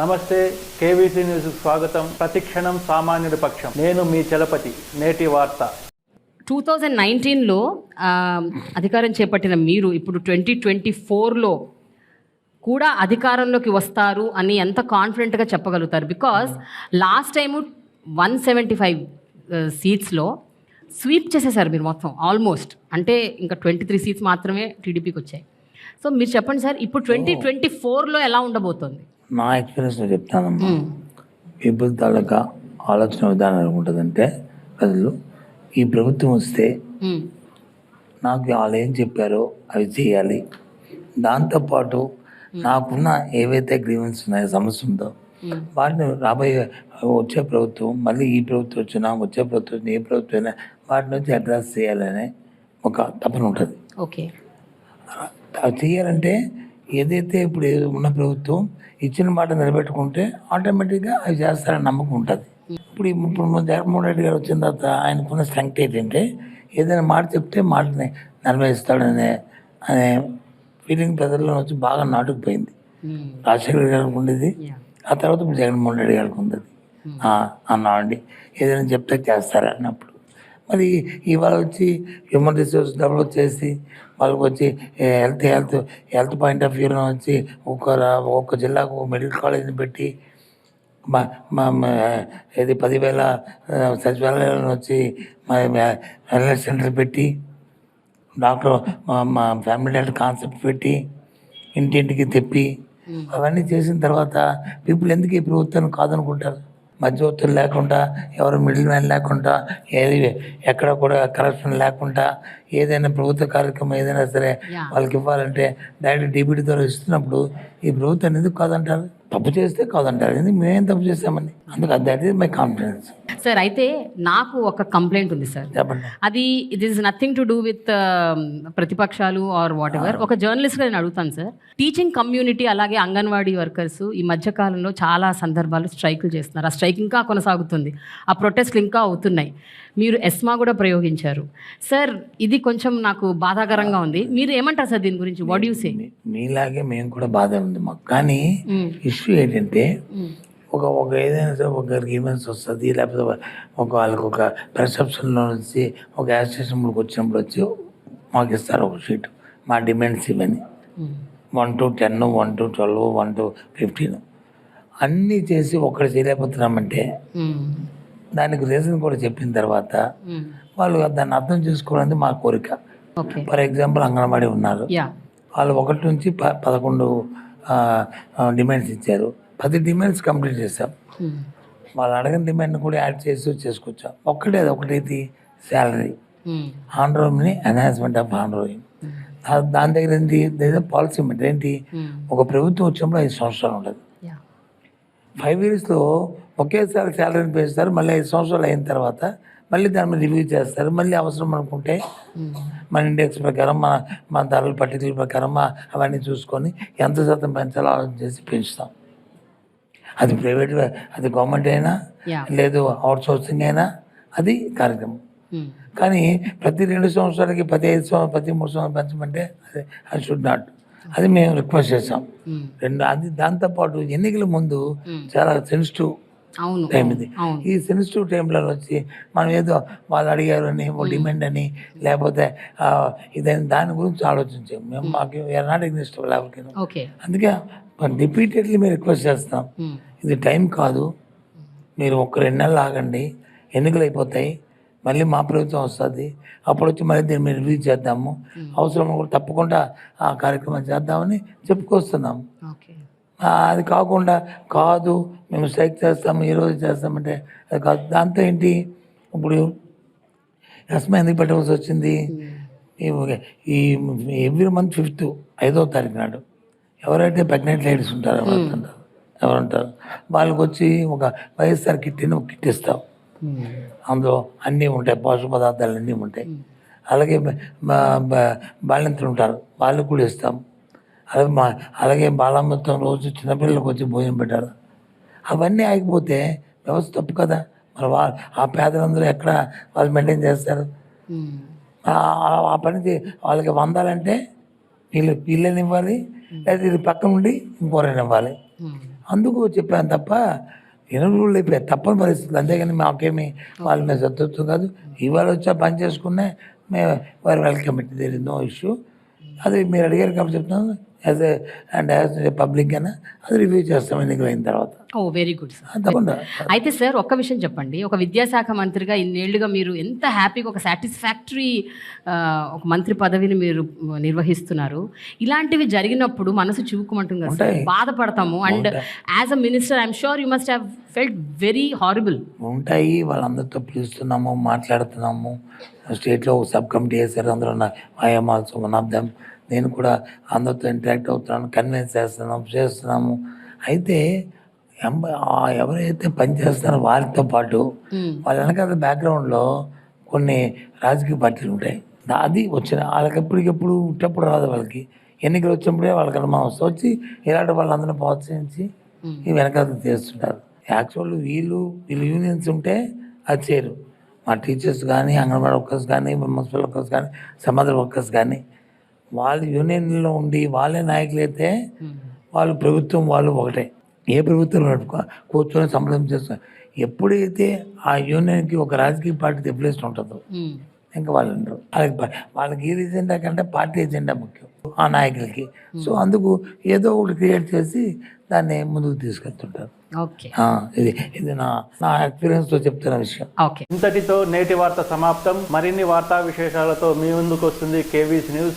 నమస్తే KVC news స్వాగతం. ప్రతిక్షణం సామాన్యుడి పక్షం. నేను మీ చలపతి. నేటి వార్త. టూ థౌజండ్ నైన్టీన్లో అధికారం చేపట్టిన మీరు ఇప్పుడు ట్వంటీ ట్వంటీ ఫోర్లో కూడా అధికారంలోకి వస్తారు అని ఎంత కాన్ఫిడెంట్గా చెప్పగలుగుతారు? Because last time one seventy five సీట్స్లో sweep చేసేసారు మీరు మొత్తం ఆల్మోస్ట్. అంటే ఇంకా ట్వంటీ త్రీ సీట్స్ మాత్రమే టీడీపీకి వచ్చాయి. సో మీరు చెప్పండి సార్ ఇప్పుడు ట్వంటీ ట్వంటీ ఫోర్లో ఎలా ఉండబోతోంది? నా ఎక్స్పీరియన్స్లో చెప్తానమ్మా. పీపుల్ తాలూకా ఆలోచన విధానం ఎలా ఉంటుందంటే ప్రజలు ఈ ప్రభుత్వం వస్తే. నాకు వాళ్ళు ఏం చెప్పారో అవి చేయాలి. దాంతోపాటు నాకున్న ఏవైతే గ్రీవెన్స్ ఉన్నాయో సమస్య ఉందో వాటిని రాబోయే వచ్చే ప్రభుత్వం మళ్ళీ ఈ ప్రభుత్వం వచ్చినా వచ్చే ప్రభుత్వం వచ్చినా, ఏ ప్రభుత్వం అయినా వాటి నుంచి అడ్రస్ చేయాలనే ఒక తపన ఉంటుంది. ఓకే. చేయాలంటే ఏదైతే ఇప్పుడు ఉన్న ప్రభుత్వం ఇచ్చిన మాట నిలబెట్టుకుంటే ఆటోమేటిక్గా అవి చేస్తారని నమ్మకం ఉంటుంది. ఇప్పుడు ఇప్పుడు జగన్మోహన్ రెడ్డి గారు వచ్చిన తర్వాత ఆయనకున్న స్ట్రెంగ్త్ ఏంటంటే ఏదైనా మాట చెప్తే మాటని నెరవేరుస్తాడనే అనే ఫీలింగ్ ప్రజల్లో వచ్చి బాగా నాటుకుపోయింది. మ్మ్. రాజశేఖర గారికి ఉండేది. ఆ తర్వాత ఇప్పుడు జగన్మోహన్ రెడ్డి గారికి ఉంది అన్నా అండి ఏదైనా చెప్తే చేస్తారా అన్నప్పుడు మరి ఇవాళ వచ్చి హ్యూమన్ రిసోర్స్ డెవలప్ చేసి వాళ్ళకి వచ్చి health health health point of వ్యూలో వచ్చి ఒక రా- ఒక్క జిల్లాకు ఒక మెడికల్ కాలేజీని పెట్టి మా మా ఇది పదివేల సచివాలయాలను వచ్చి మా వెల్నెస్ సెంటర్ పెట్టి డాక్టర్ మా మా ఫ్యామిలీ డాక్టర్ కాన్సెప్ట్ పెట్టి ఇంటింటికి తెప్పి అవన్నీ చేసిన తర్వాత పీపుల్ ఎందుకు ఈ ప్రభుత్వాన్ని కాదనుకుంటారు? మధ్యవర్తులు లేకుండా ఎవరు మిడిల్ మ్యాన్ లేకుండా ఏది ఎక్కడ కూడా కరప్షన్ లేకుండా ఏదైనా ప్రభుత్వ కార్యక్రమం ఏదైనా సరే. వాళ్ళకి ఇవ్వాలంటే డైరెక్ట్ డీబీటీ ద్వారా ఇస్తున్నప్పుడు ఈ ప్రభుత్వం ఎందుకు కాదంటారు. తప్పు చేస్తే కాదంటారు. ఎందుకు మేమేం తప్పు చేస్తామని అందుకు that is my confidence sir అయితే నాకు ఒక కంప్లైంట్ ఉంది సార్. అది it is nothing to do with ప్రతిపక్షాలు ఆర్ వాట్ ఎవర్ ఒక జర్నలిస్ట్గా నేను అడుగుతాను సార్. టీచింగ్ కమ్యూనిటీ అలాగే అంగన్వాడీ వర్కర్స్ ఈ మధ్య కాలంలో చాలా సందర్భాలు స్ట్రైకులు చేస్తున్నారు. ఆ స్ట్రైక్ ఇంకా కొనసాగుతుంది. ఆ ప్రొటెస్ట్లు ఇంకా అవుతున్నాయి. మీరు ఎస్మా కూడా ప్రయోగించారు. సార్ ఇది కొంచెం నాకు బాధాకరంగా ఉంది. మీరు ఏమంటారు సార్ దీని గురించి? వాట్ యూ సే మీలాగే మేము కూడా బాధ ఉంది మాకు. కానీ ఇష్యూ ఏంటంటే ఒక ఒక ఏదైనా సరే ఒక గ్రీవెన్స్ వస్తుంది లేకపోతే ఒక వాళ్ళకి ఒక పెర్సెప్షన్లో నుంచి ఒక యాజిటేషన్కి వచ్చినప్పుడు వచ్చి మాకు ఇస్తారు ఒక షీట్ మా డిమాండ్స్ ఇవన్నీ. One to ten one to twelve one to fifteen అన్నీ చేసి ఒక్కటి చేయలేకపోతున్నామంటే దానికి రీజన్ కూడా చెప్పిన తర్వాత వాళ్ళు దాన్ని అర్థం చేసుకోవాలని మా కోరిక. ఫర్ ఎగ్జాంపుల్ అంగన్వాడీ ఉన్నారు. వాళ్ళు ఒకటి నుంచి ప పదకొండు డిమాండ్స్ ఇచ్చారు. పది డిమాండ్స్ కంప్లీట్ చేసాం వాళ్ళు అడగని డిమాండ్ కూడా యాడ్ చేసి చేసుకొచ్చాం. ఒక్కటే అది ఒకటేది శాలరీ. ఆన్ రోమ్ని ఎన్హాన్స్మెంట్ ఆఫ్ ఆన్ దాని దగ్గర ఏంటి పాలసీ మాట ఏంటి ఒక ప్రభుత్వం వచ్చినప్పుడు ఐదు సంవత్సరాలు ఉంటుంది యా. ఫైవ్ ఇయర్స్లో ఒకేసారి శాలరీని పెంచుతారు మళ్ళీ ఐదు సంవత్సరాలు అయిన తర్వాత మళ్ళీ దాని మీద రివ్యూ చేస్తారు. మళ్ళీ అవసరం అనుకుంటే మన ఇండెక్స్ ప్రకారం మన మన ధరల పట్టికల ప్రకారం అవన్నీ చూసుకొని ఎంత శాతం పెంచాలో ఆలోచన చేసి పెంచుతాం. అది ప్రైవేట్ అది గవర్నమెంట్ అయినా. లేదు అవుట్ సోర్సింగ్ అయినా అది కార్యక్రమం. కానీ ప్రతి రెండు సంవత్సరాలకి ప్రతి ఐదు సంవత్సరాలు ప్రతి మూడు సంవత్సరాలు పెంచమంటే అది అది షుడ్ నాట్ అది మేము రిక్వెస్ట్ చేసాం రెండు అది దాంతోపాటు ఎన్నికల ముందు చాలా సెన్సిటివ్ టైం ఇది. ఈ సెన్సిటివ్ టైంలో వచ్చి మనం ఏదో వాళ్ళు అడిగారు అని డిమాండ్ అని లేకపోతే ఇదని దాని గురించి ఆలోచించాం. మేము మాకు నాట్ ఎగ్నిస్ట్ ఎవరికి అందుకే రిపీటెడ్లీ మేము రిక్వెస్ట్ చేస్తాం. ఇది టైం కాదు. మీరు ఒక రెండు నెలలు ఆగండి. ఎన్నికలు అయిపోతాయి. మళ్ళీ మా ప్రభుత్వం వస్తుంది. అప్పుడు వచ్చి మళ్ళీ దీన్ని మేము రివ్యూ చేద్దాము. అవసరం కూడా తప్పకుండా ఆ కార్యక్రమం చేద్దామని చెప్పుకొస్తున్నాం. ఓకే. ఆ, అది కాకుండా కాదు మేము స్ట్రైక్ చేస్తాము ఈ రోజు చేస్తామంటే అది కాదు. దాంతో ఏంటి? ఇప్పుడు ఎస్మా ఎందుకు పెట్టవలసి వచ్చింది? ఈ- ఈ ఎవ్రీ మంత్ ఫిఫ్త్ ఐదో తారీఖు నాడు ఎవరైతే ప్రెగ్నెంట్ లేడీస్ ఉంటారో ఎవరుంటారు ఎవరుంటారు వాళ్ళకి వచ్చి ఒక వైఎస్ఆర్ కిట్ని ఒక కిట్ ఇస్తాం. అందులో అన్నీ ఉంటాయి పోషక పదార్థాలు అన్నీ ఉంటాయి. అలాగే బాలింతలు ఉంటారు వాళ్ళకి కూడా ఇస్తాం. అలాగే మా అలాగే బాలమృతం రోజు చిన్నపిల్లలకు వచ్చి భోజనం పెట్టారు. అవన్నీ ఆగిపోతే వ్యవస్థ తప్పు కదా. మరి వా ఆ పేదలందరూ ఎక్కడ వాళ్ళు మెయింటైన్ చేస్తారు? ఆ- పని వాళ్ళకి వందాలంటే వీళ్ళు వీళ్ళని ఇవ్వాలి లేదా ఇది పక్క నుండి ఇంకోరైనా ఇవ్వాలి. అందుకు చెప్పాను తప్ప ఎనుగులు అయిపోయాయి. తప్పని పరిస్థితులు. అంతేగాని మాకేమి వాళ్ళ మీద శత్రుత్వం కాదు. ఇవాళ వచ్చా పని చేసుకునే మేము వారు welcome it there no issue. అది మీరు అడిగారు కాబట్టి చెప్తున్నాను. As a and as a public అయినా అది రివ్యూ చేస్తాం ఎన్నికలు అయిన తర్వాత. ఓ వెరీ గుడ్ సార్ తప్పకుండా అయితే సార్ ఒక్క విషయం చెప్పండి. ఒక విద్యాశాఖ మంత్రిగా ఇన్నేళ్ళుగా మీరు ఎంత హ్యాపీగా ఒక సాటిస్ఫాక్టరీ ఒక మంత్రి పదవిని మీరు నిర్వహిస్తున్నారు. ఇలాంటివి జరిగినప్పుడు మనసు చివుకుమంటుంది కదా sir. బాధపడతాము. And as a minister I'm sure you must have felt very horrible ఉంటాయి. వాళ్ళందరితో పిలుస్తున్నాము మాట్లాడుతున్నాము. స్టేట్లో సబ్ కమిటీ వేశారు. అందులో I'm also one of them నేను కూడా అందరితో ఇంటరాక్ట్ అవుతున్నాను కన్విన్స్ చేస్తున్నాము చేస్తున్నాము. అయితే ఎవరైతే పనిచేస్తారో వారితో పాటు వాళ్ళ వెనకాల బ్యాక్గ్రౌండ్లో కొన్ని రాజకీయ పార్టీలు ఉంటాయి. అది వచ్చిన వాళ్ళకి ఎప్పటికెప్పుడు ఉట్టప్పుడు రాదు వాళ్ళకి. ఎన్నికలు వచ్చినప్పుడే వాళ్ళకి అనుమానం వచ్చి ఇలాంటి వాళ్ళందరినీ ప్రోత్సహించి ఈ వెనకాల చేస్తుంటారు. యాక్చువల్ వీళ్ళు వీళ్ళు యూనియన్స్ ఉంటే అది చేయరు. మా టీచర్స్ కానీ అంగన్వాడీ వర్కర్స్ కానీ మున్సిపల్ వర్కర్స్ కానీ సమాధాన వర్కర్స్ కానీ వాళ్ళు యూనియన్లో ఉండి వాళ్ళే నాయకులు అయితే వాళ్ళు ప్రభుత్వం వాళ్ళు ఒకటే. ఏ ప్రభుత్వం నడుపుకో కూర్చొని సంప్రదం చేస్తారు ఎప్పుడైతే ఆ యూనియన్కి ఒక రాజకీయ పార్టీ ఎప్లేస్ట్ ఉంటుందో ఇంకా వాళ్ళు ఉండరు. వాళ్ళకి వాళ్ళకి ఏ ఎజెండా కంటే పార్టీ ఎజెండా ముఖ్యం ఆ నాయకులకి. సో అందుకు ఏదో ఒకటి క్రియేట్ చేసి దాన్ని ముందుకు తీసుకెళ్తుంటారు. ఓకే. ఆ, ఇది ఇది నా నా ఎక్స్పీరియన్స్తో చెప్తున్న విషయం. ఓకే. ఇంతటితో నేటి వార్త సమాప్తం. మరిన్ని వార్తా విశేషాలతో మీ ముందుకు వస్తుంది KVS news.